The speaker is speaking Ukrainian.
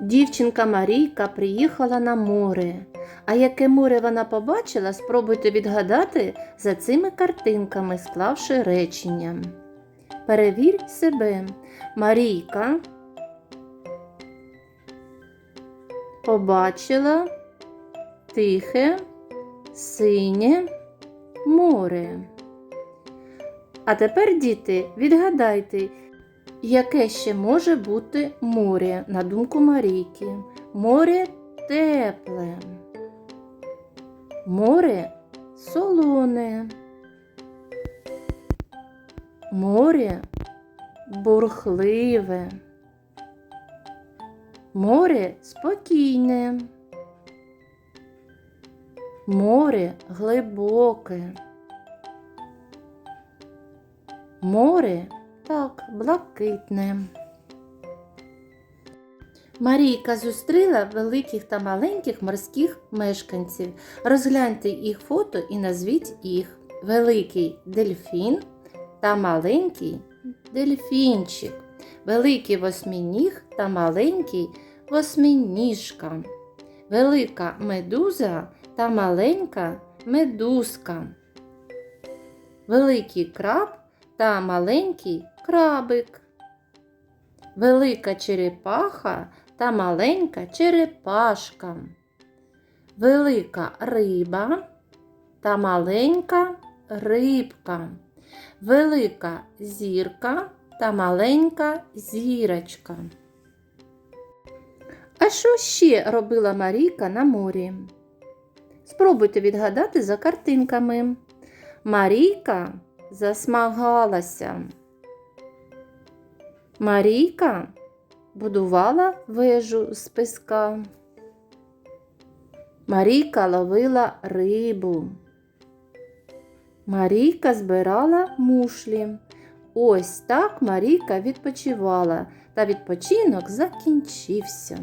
Дівчинка Марійка приїхала на море. А яке море вона побачила, спробуйте відгадати за цими картинками, склавши речення. Перевір себе. Марійка побачила тихе, синє море. А тепер, діти, відгадайте, яке ще може бути море, на думку Марійки. Море тепле, море солоне, море бурхливе, море спокійне, море глибоке. Море так, блакитне. Марійка зустріла великих та маленьких морських мешканців. Розгляньте їх фото і назвіть їх. Великий дельфін та маленький дельфінчик. Великий восьминіг та маленький восьминіжка. Велика медуза та маленька медузка. Великий краб та маленький крабик. Велика черепаха та маленька черепашка. Велика риба та маленька рибка. Велика зірка та маленька зірочка. А що ще робила Марійка на морі? Спробуйте відгадати за картинками. Марійка засмагалася. Марійка будувала вежу з піска. Марійка ловила рибу. Марійка збирала мушлі. Ось так Марійка відпочивала, та відпочинок закінчився.